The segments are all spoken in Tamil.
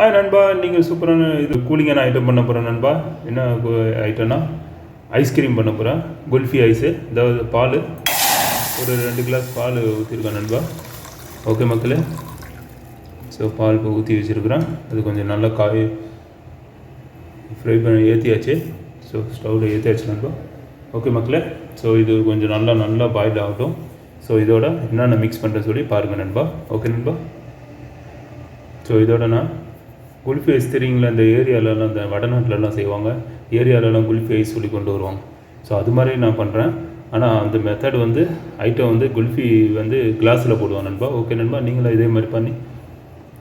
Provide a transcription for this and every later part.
ஆ நண்பா. நீங்கள் சூப்பரான இது கூலிங்கான ஐட்டம் பண்ண போகிறேன் நண்பா. என்ன ஐட்டம்னா ஐஸ்கிரீம் பண்ண போகிறேன் குல்ஃபி ஐஸு அதாவது பால். ஒரு ரெண்டு கிளாஸ் பால் ஊற்றிருக்கேன் நண்பா. ஓகே மக்களே. ஸோ பால் இப்போ ஊற்றி வச்சுருக்குறேன். அது கொஞ்சம் நல்லா காய் ஃப்ரை பண்ணி ஏற்றியாச்சு ஸோ ஸ்டவ்வில் ஏற்றியாச்சு நண்பா. ஓகே மக்களே. ஸோ இது கொஞ்சம் நல்லா நல்லா பாயில் ஆகட்டும். ஸோ இதோட என்னென்ன மிக்ஸ் பண்ணுறேன்னு சொல்லி பாருங்கள் நண்பா. ஓகே நண்பா. ஸோ இதோட நான் குல்ஃபி ஐஸ் தெரியுங்களா இந்த ஏரியாலலாம் இந்த வடநாட்டிலலாம் செய்வாங்க. ஏரியாவிலலாம் குல்ஃபி ஐஸ் சொல்லி கொண்டு வருவாங்க. ஸோ அது மாதிரி நான் பண்ணுறேன் ஆனால் அந்த மெத்தட் வந்து ஐட்டம் வந்து குல்ஃபி வந்து கிளாஸில் போடுவான் நண்பா. ஓகே நண்பா நீங்களும் இதே மாதிரி பண்ணி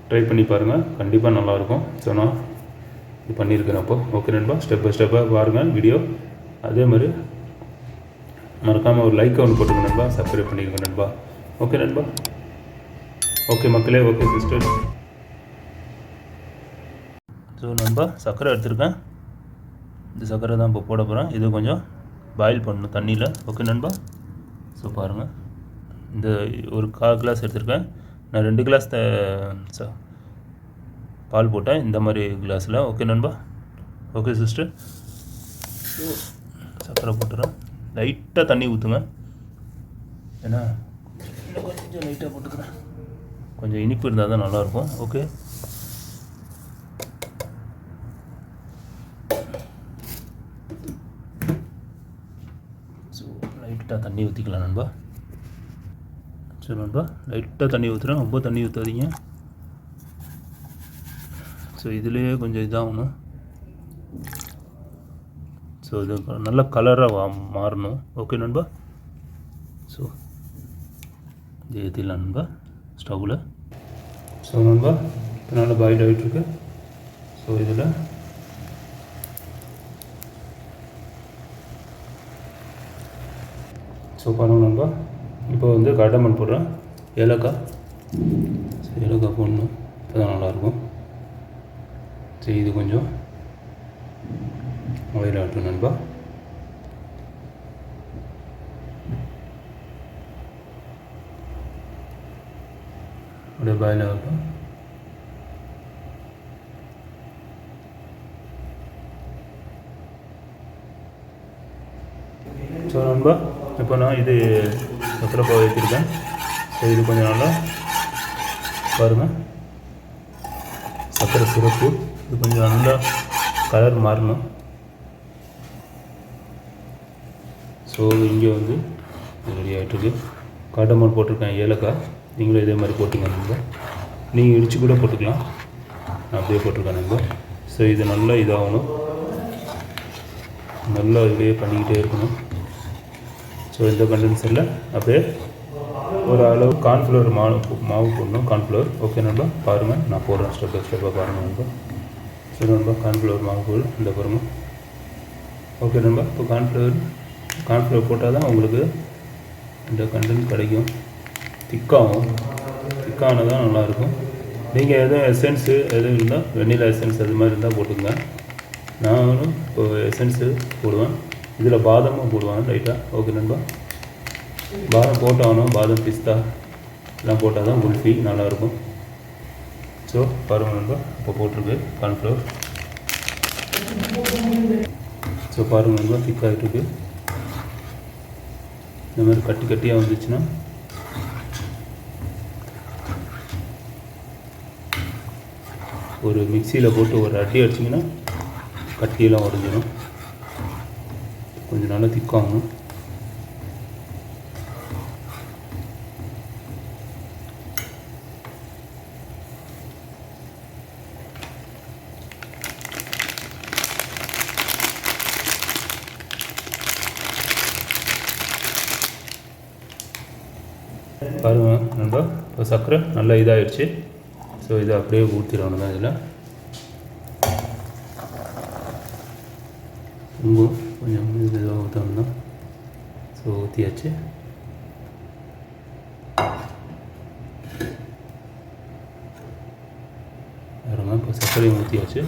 ட்ரை பண்ணி பாருங்கள் கண்டிப்பாக நல்லாயிருக்கும். ஸோ நான் இது பண்ணியிருக்கிறேன் அப்போ. ஓகே நண்பா ஸ்டெப் பை ஸ்டெப்பாக பாருங்கள் வீடியோ அதே மாதிரி மறக்காமல் ஒரு லைக் ஒன்று போட்டுங்க நண்பா. சப்ஸ்கிரைப் பண்ணியிருக்கேன் நண்பா. ஓகே நண்பா. ஓகே மக்களே ஓகே சிஸ்டர் ஸோ நம்ம சர்க்கரை எடுத்திருக்கேன். இந்த சர்க்கரை தான் இப்போ போட போகிறேன் இது கொஞ்சம் பாயில் பண்ணணும் தண்ணியில். ஓகே நண்பா? ஸோ பாருங்கள் இந்த ஒரு கால் கிளாஸ் எடுத்திருக்கேன். நான் ரெண்டு கிளாஸ் த பால் போட்டேன். இந்த மாதிரி கிளாஸில் ஓகே நண்பா? ஓகே சிஸ்டர் ஸோ சர்க்கரை போட்டுறேன் லைட்டாக தண்ணி ஊற்றுங்க ஏன்னா கொஞ்சம் லைட்டாக போட்டுக்கிறேன். கொஞ்சம் இனிப்பு இருந்தால் தான் நல்லாயிருக்கும் ஓகே ஸோ லைட்டாக தண்ணி ஊற்றிக்கலாம் நண்பா. சரி நண்பா. லைட்டாக தண்ணி ஊற்றுறேன் ரொம்ப தண்ணி ஊற்றாதீங்க ஸோ இதுலேயே கொஞ்சம் இதாகணும். ஸோ இது நல்ல கலராக வா மாறணும். ஓகே நண்பா. ஸோ இது ஏற்றிடலாம் நண்பா. ஸ்டவ்வில் ஸோ நண்பா இப்போ நல்லா பாயில் ஆகிட்டுருக்கு ஸோ இதில் ஸோ பண்ணணும் நண்பா. இப்போ வந்து கடமன் போடுறேன். ஏலக்காய். ஸோ ஏலக்காய் போடணும். இப்போ தான் நல்லாயிருக்கும். சரி இது கொஞ்சம் ஆயில் ஆட்டும் நண்பா. அப்படியே பாயில் ஆகட்டும். ஸோ நண்பா. இப்போ நான் இது சக்கரை பாவை வச்சுருக்கேன் இது கொஞ்சம் நல்லா பாருங்கள் சக்கரை சிறப்பு. இது கொஞ்சம் நல்லா கலர் மாறணும். ஸோ இங்கே வந்து ரெடி ஆகிட்டுருக்கு காட்டமான் போட்டிருக்கேன் ஏலக்காய். நீங்களும் இதே மாதிரி போட்டுங்க நீங்கள் இடித்து கூட போட்டுக்கலாம். நான் அப்படியே போட்டிருக்கேன் நண்பா. ஸோ இது நல்லா இதாகணும். நல்லா இதே பண்ணிக்கிட்டே இருக்கணும். ஸோ இந்த கண்டென்சரில் அப்படியே ஒரு அளவு கார்ன்ஃப்ளவர் மாவு மாவு போடணும். கார்ன்ஃப்ளவர் ஓகே நண்பா. பாருங்கள் நான் போடுறேன். ஸ்டெப் பை ஸ்டெப்பாக பாருங்கள் நண்பா. சரி நண்பா கார்ன்ஃப்ளவர் மாவு போடு. இந்த பாருங்கள் ஓகே நண்பா. இப்போ கார்ன்ஃப்ளவர் கார்ன்ஃப்ளவர் போட்டால் தான் உங்களுக்கு இந்த கண்டென்ட் கிடைக்கும். திக்காகும் திக்கானது தான் நல்லாயிருக்கும். நீங்கள் எதுவும் எசன்ஸு எதுவும் இருந்தால் வெண்ணிலா எசன்ஸ் அது மாதிரி இருந்தால் போட்டுக்கங்க. நானும் இப்போ எசன்ஸு போடுவேன். இதில் பாதமும் போடுவாங்க லைட்டாக ஓகே நண்பா. பாதம் போட்டாகணும் பாதம் பிஸ்தா எல்லாம் போட்டால் தான் குல்ஃபி நல்லாயிருக்கும் ஸோ பாருங்கள் நண்பா இப்போ போட்டிருக்கு கார்ன்ஃப்ளவர் ஸோ பாருங்கள் நண்பா திக்காகிட்டு இருக்குது இந்த மாதிரி கட்டி கட்டியாக வந்துச்சுன்னா ஒரு மிக்சியில் போட்டு ஒரு அடி அடிச்சிங்கன்னா கட்டியெல்லாம் உடஞ்சிடும் கொஞ்சம் நல்லா திக்காகணும் பாருங்க நண்பா இப்போ சர்க்கரை நல்லா இதாகிடுச்சு ஸோ இதை அப்படியே ஊற்றிடணும் தான் இதில். உங்கள் கொஞ்சம் இதில் ஊற்றணும்னா ஸோ ஊற்றியாச்சு பாருங்க இப்போ சர்க்கரையும் ஊற்றியாச்சு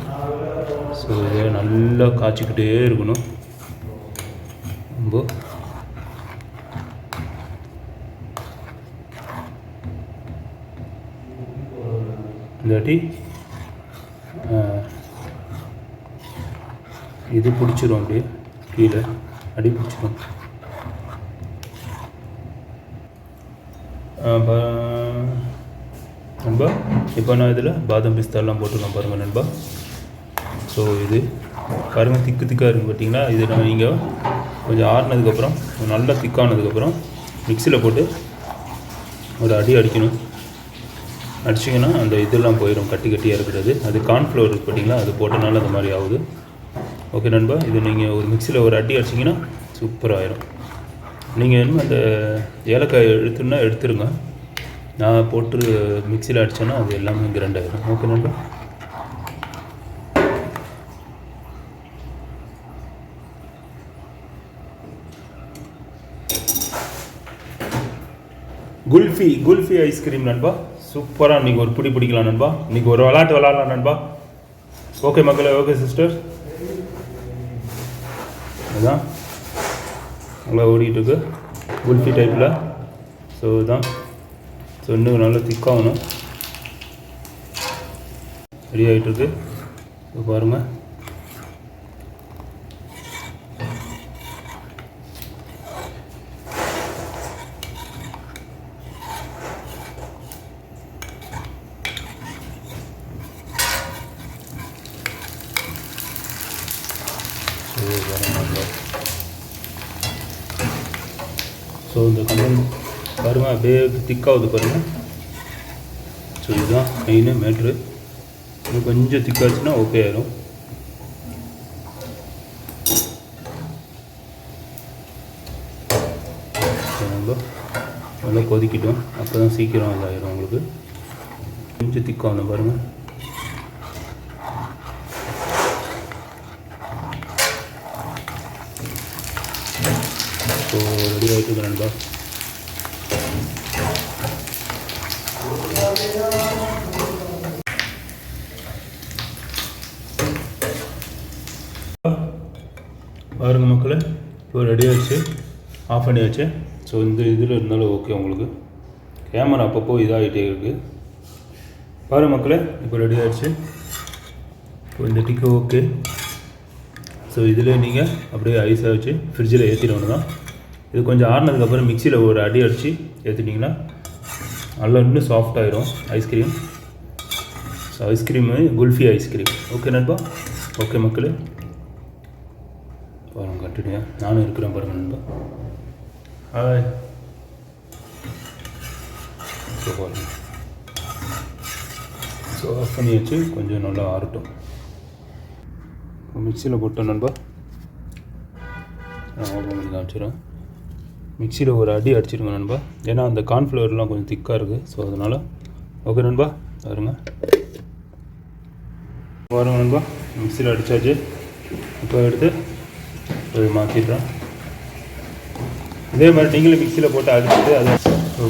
ஸோ இதை நல்லா காய்ச்சிக்கிட்டே இருக்கணும் ரொம்ப இல்லாட்டி இது பிடிச்சிரும் அப்படியே கீழே அடிபிடிச்சிடும். நண்பா இப்போ நான் இதில் பாதம் பிஸ்தாலாம் போட்டுருக்கேன் பாருங்கள் நண்பா. ஸோ இது பாருங்கள் திக்கு திக்காக இருக்கும் பார்த்தீங்களா இது நான் நீங்கள் கொஞ்சம் ஆறுனதுக்கப்புறம் நல்லா திக்கானதுக்கப்புறம் மிக்சியில் போட்டு ஒரு அடி அடிக்கணும். அடிச்சிங்கன்னா அந்த இதெல்லாம் போயிடும் கட்டி கட்டியாக இருக்கிறது. அது கார்ன்ஃப்ளவர் இருக்கு பார்த்தீங்களா அது போட்டனால அந்த மாதிரி ஆகுது. ஓகே நண்பா இது நீங்கள் ஒரு மிக்சியில் ஒரு அடி அடிச்சிங்கன்னா சூப்பராகிடும் நீங்கள் வேணும் அந்த ஏலக்காய் எடுத்துன்னா எடுத்துருங்க. நான் போட்டு மிக்சியில் அடித்தோன்னா அது எல்லாமே கிரைண்ட் ஆகிடும் ஓகே நண்பா. குல்ஃபி குல்ஃபி ஐஸ்கிரீம் நண்பா. சூப்பராக இன்றைக்கி ஒரு பிடி பிடிக்கலாம் நண்பா. இன்றைக்கி ஒரு விளாட்டு விளாட்லாம் நண்பா. ஓகே மக்களே ஓகே சிஸ்டர் இதுதான். நல்லா ஓடிட்டு இருக்கு குல்ஃபி டைப்பில் ஸோ இதுதான். ஸோ இன்னும் நல்லா திக்காகணும் ரெடி ஆகிட்டுருக்கு ஸோ பாருங்கள் ஸோ பாருங்கள் ஸோ இந்த கம்பெனி பாருங்க அப்படியே திக்காகுது பாருங்கள் ஸோ இதுதான் மெயின் மேட்ரு இன்னும் கொஞ்சம் திக்காச்சுன்னா ஓகே ஆயிரும். நம்ம நல்லா கொதிக்கிட்டோம். அப்போ தான் சீக்கிரம் இதாகிடும் உங்களுக்கு. கொஞ்சம் திக்காகணும் பாருங்கள் ஸோ ரெடி ஆகிட்டு நண்பா. பாருங்கள் மக்களே இப்போ ரெடி ஆச்சு ஆஃப் பண்ணியாச்சு. ஸோ இந்த இதில் இருந்தாலும் ஓகே உங்களுக்கு. கேமரா அப்பப்போ இதாகிட்டே இருக்குது பாரு மக்களே இப்போ ரெடி ஆகிடுச்சு இப்போ இந்த டிக்கு ஓகே ஸோ இதில் நீங்கள் அப்படியே ஐஸாக வச்சு ஃப்ரிட்ஜில் ஏற்றிடணும் தான். இது கொஞ்சம் ஆறுனதுக்கப்புறம் மிக்சியில் ஒரு அடி அடித்து ஏற்றிட்டிங்கன்னா நல்லா இன்னும் சாஃப்ட் ஆயிரும் ice cream so ice cream kulfi ice cream okay நண்பா? ஓகே மக்களே. பாருங்க கண்டினியூ நானும் இருக்கிறேன் பாருங்க நண்பா. ஹாய் ஸோ பாருங்க. ஸோ ஆஃப் பண்ணி வச்சு கொஞ்சம் நல்லா ஆறட்டும். மிக்சியில் போட்டோம் நண்பா. நான் ஓப்பன் பண்ணி காமிச்சிடறேன். மிக்சியில் ஒரு அடி அடிச்சிருங்க நண்பா. ஏன்னா அந்த கார்ன்ஃப்ளவர்லாம் கொஞ்சம் திக்காக இருக்குது ஸோ அதனால் ஓகே நண்பா பாருங்க. பாருங்க நண்பா மிக்சியில் அடித்தாச்சு இப்போ எடுத்து ஒரு மாற்றிடுறேன் இதே மாதிரி நீங்களும் மிக்சியில் போட்டு அடிச்சுட்டு அதை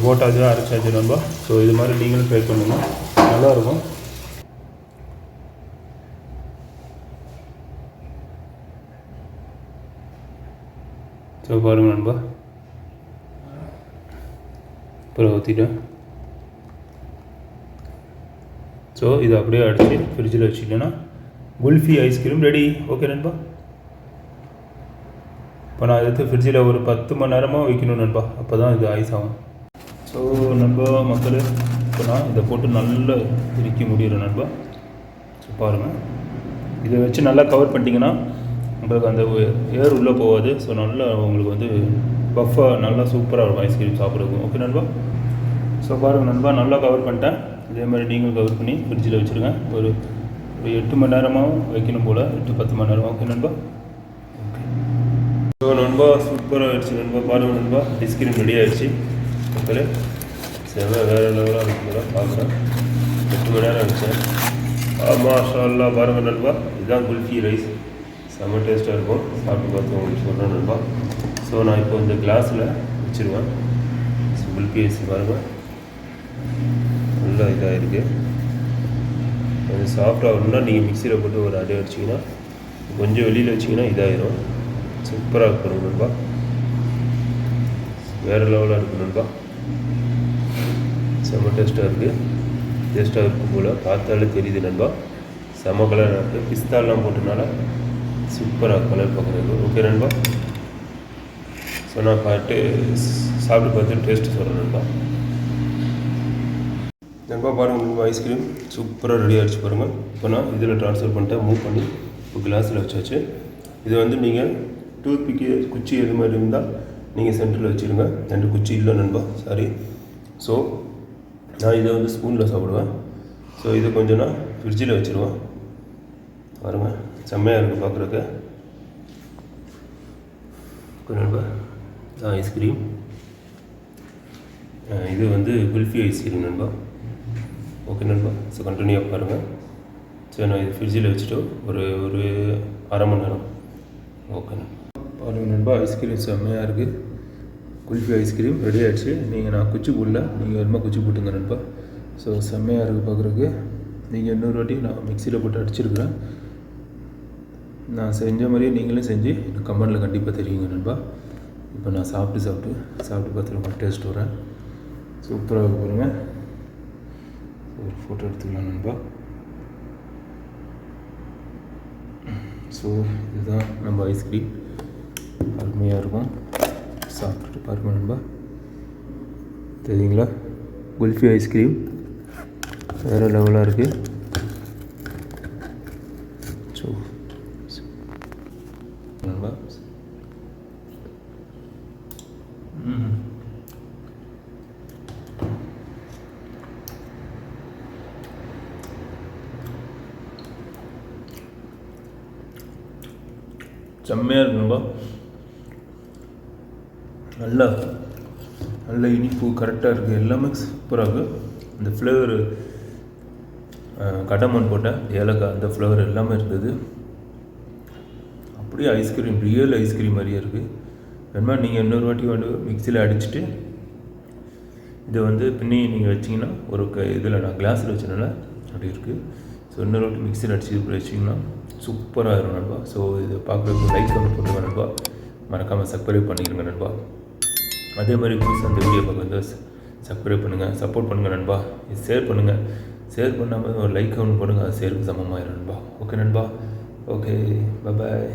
போட்டாச்சு அரைச்சாச்சு நண்பா. ஸோ இது மாதிரி நீங்களும் ட்ரை பண்ணுங்க. நல்லாயிருக்கும். ஸோ பாருங்க நண்பா. அப்புறம் ஊற்றிட்டேன் ஸோ இதை அப்படியே அடித்து ஃப்ரிட்ஜில் வச்சுட்டேன்னா kulfi ice cream ready okay நண்பா? இப்போ நான் எடுத்து ஃப்ரிட்ஜில் ஒரு பத்து மணி நேரமாக வைக்கணும் நண்பா. அப்போ தான் இது ஐஸ் ஆகும். ஸோ நண்பா மக்கள் இப்போ நான் இதை போட்டு நல்லா இறுக்கி முடியிறேன் நண்பா. ஸோ பாருங்கள் இதை வச்சு நல்லா கவர் பண்ணிட்டீங்கன்னா உங்களுக்கு அந்த ஏர் உள்ளே போகாது. ஸோ நல்லா உங்களுக்கு வந்து பஃபாக நல்லா சூப்பராக இருக்கும் ஐஸ்கிரீம் சாப்பிட்றதுக்கும் ஓகே நண்பா? ஸோ பாருங்கள் நண்பா நல்லா கவர் பண்ணிட்டேன். இதே மாதிரி நீங்களும் கவர் பண்ணி ஃப்ரிட்ஜில் வச்சுருங்க. ஒரு ஒரு எட்டு மணி நேரமாகவும் வைக்கணும் போல். எட்டு பத்து மணி நேரம். ஓகே நண்பா? ஓகே ஸோ நண்பா சூப்பராக ஆயிடுச்சு நண்பா. பாருங்கள் நண்பா ஐஸ்கிரீம் ரெடி ஆகிடுச்சு மக்களே செவ்வாய் வேறு லெவலாக இருக்குங்களா பார்க்குறேன் எட்டு மணி நேரம் ஆகிடுச்சேன் மாஷா அல்லா பாருங்கள் நண்பா இதுதான் குல்ஃபி ரைஸ். செம்ம டேஸ்ட்டாக இருக்கும். சாப்பிட்டு பார்த்து உங்களுக்கு சொல்கிறேன் நண்பா. ஸோ நான் இப்போ இந்த கிளாஸில் வச்சுருவேன். ஸோ பிஎஸ்சி பாருங்கள் நல்லா இதாக இருக்குது கொஞ்சம் சாஃப்ட் ஆகணும்னா நீங்கள் மிக்சியில் போட்டு ஒரு அடி அடிச்சிங்கன்னா கொஞ்சம் வெளியில் வச்சிங்கன்னா இதாகிடும் சூப்பராக இருக்கும் நண்பா. வேறு லெவலாக இருக்கும் நண்பா. செம்ம டேஸ்ட்டாக இருக்குது டேஸ்ட்டாக இருக்கும் போல் பார்த்தாலே தெரியுது நண்பா. செம்ம கலர் இருக்குது பிஸ்தாலாம் போட்டனால சூப்பராக கலர் பார்க்குறது ஓகே நண்பா? ஸோ நான் பார்த்து சாப்பிட்டு பார்த்து டேஸ்ட்டு சொல்கிறேன் நண்பா நண்பா பாருங்கள் நண்பா ஐஸ்கிரீம் சூப்பராக ரெடி ஆகிடுச்சு பாருங்கள் இப்போ நான் இதில் ட்ரான்ஸ்ஃபர் பண்ணிட்டேன் மூவ் பண்ணி இப்போ கிளாஸில் வச்சாச்சு. இது வந்து நீங்கள் டூத் பிக்கு குச்சி எது மாதிரி இருந்தால் நீங்கள் சென்டரில் வச்சுருங்க. ரெண்டு குச்சி இல்லை நண்பா சாரி ஸோ நான் இதை வந்து ஸ்பூனில் சாப்பிடுவேன். ஸோ இதை கொஞ்சம் நான் ஃப்ரிட்ஜில் வச்சுருவேன். பாருங்கள் செம்மையாக இருக்குது பார்க்குறக்கு நண்பா. Ice cream. இது வந்து குல்ஃபி ஐஸ்கிரீம் நண்பா. ஓகே நண்பா. ஸோ கண்டினியூவாக பாருங்கள் சரி நான் இது ஃப்ரிட்ஜில் வச்சுட்டு ஒரு ஒரு அரை மணி நேரம். ஓகே நண்பா. பாருங்கள் நண்பா ஐஸ்கிரீம் செம்மையாக இருக்குது குல்ஃபி ஐஸ்கிரீம் ரெடி ஆகிடுச்சு நீங்கள் நான் குச்சி போடல. நீங்கள் வேணுமா குச்சி போட்டுங்க நண்பா. ஸோ செம்மையாக இருக்குது பார்க்குறதுக்கு நீங்கள் இன்னொரு வாட்டி நான் மிக்சியில் போட்டு அடிச்சிருக்கிறேன். நான் செஞ்ச மாதிரியே நீங்களும் செஞ்சு எனக்கு கமெண்டில் கண்டிப்பாக தெரியுங்க நண்பா. இப்போ நான் சாப்பிட்டு சாப்பிட்டு சாப்பிட்டு பார்த்து ரொம்ப டேஸ்ட் வரேன் சூப்பராக இருக்க பாருங்கள் ஒரு ஃபோட்டோ எடுத்துக்கலாம் நண்பா. ஸோ இதுதான் நம்ம ஐஸ்கிரீம் அருமையாக இருக்கும். சாப்பிட்டுட்டு பாருங்க நண்பா. தெரியுங்களா? குல்ஃபி ஐஸ்கிரீம் வேறு லெவலாக இருக்குது ஸோ நண்பா ம் செம்மையாக இருக்குங்க நல்லா நல்ல இனிப்பு கரெக்டாக இருக்குது எல்லாமே சூப்பராக இருக்குது இந்த ஃப்ளேவரு கடமன் போட்ட ஏலக்காய் அந்த ஃப்ளேவர் எல்லாமே இருந்தது. அப்படியே ஐஸ்கிரீம் ரியல் ஐஸ்கிரீம் மாதிரியே இருக்குது வேணுமா நீங்கள் இன்னொரு வாட்டி வந்து மிக்சியில் அடிச்சுட்டு இதை வந்து பின்னி நீங்கள் வச்சிங்கன்னா ஒரு க இதில் நான் கிளாஸில் வச்சனால அப்படி இருக்குது ஸோ இன்னொரு வாட்டி மிக்சியில் அடிச்சு இப்படி வச்சிங்கன்னா சூப்பராக இருக்கும் நண்பா. ஸோ இது பார்க்குறதுக்கு லைக் ஒன்று பண்ணுங்க நண்பா. மறக்காமல் சப்ஸ்கிரைப் பண்ணிடுங்க நண்பா. அதே மாதிரி புதுசாக அந்த வீடியோ பார்க்க வந்து சப்ஸ்கிரைப் பண்ணுங்கள் சப்போர்ட் பண்ணுங்கள் நண்பா. இது ஷேர் பண்ணுங்கள் ஷேர் பண்ணாமல் ஒரு லைக் ஒன்று பண்ணுங்கள் அது ஷேருக்கு சமமாயிரும் நண்பா. ஓகே நண்பா. Okay bye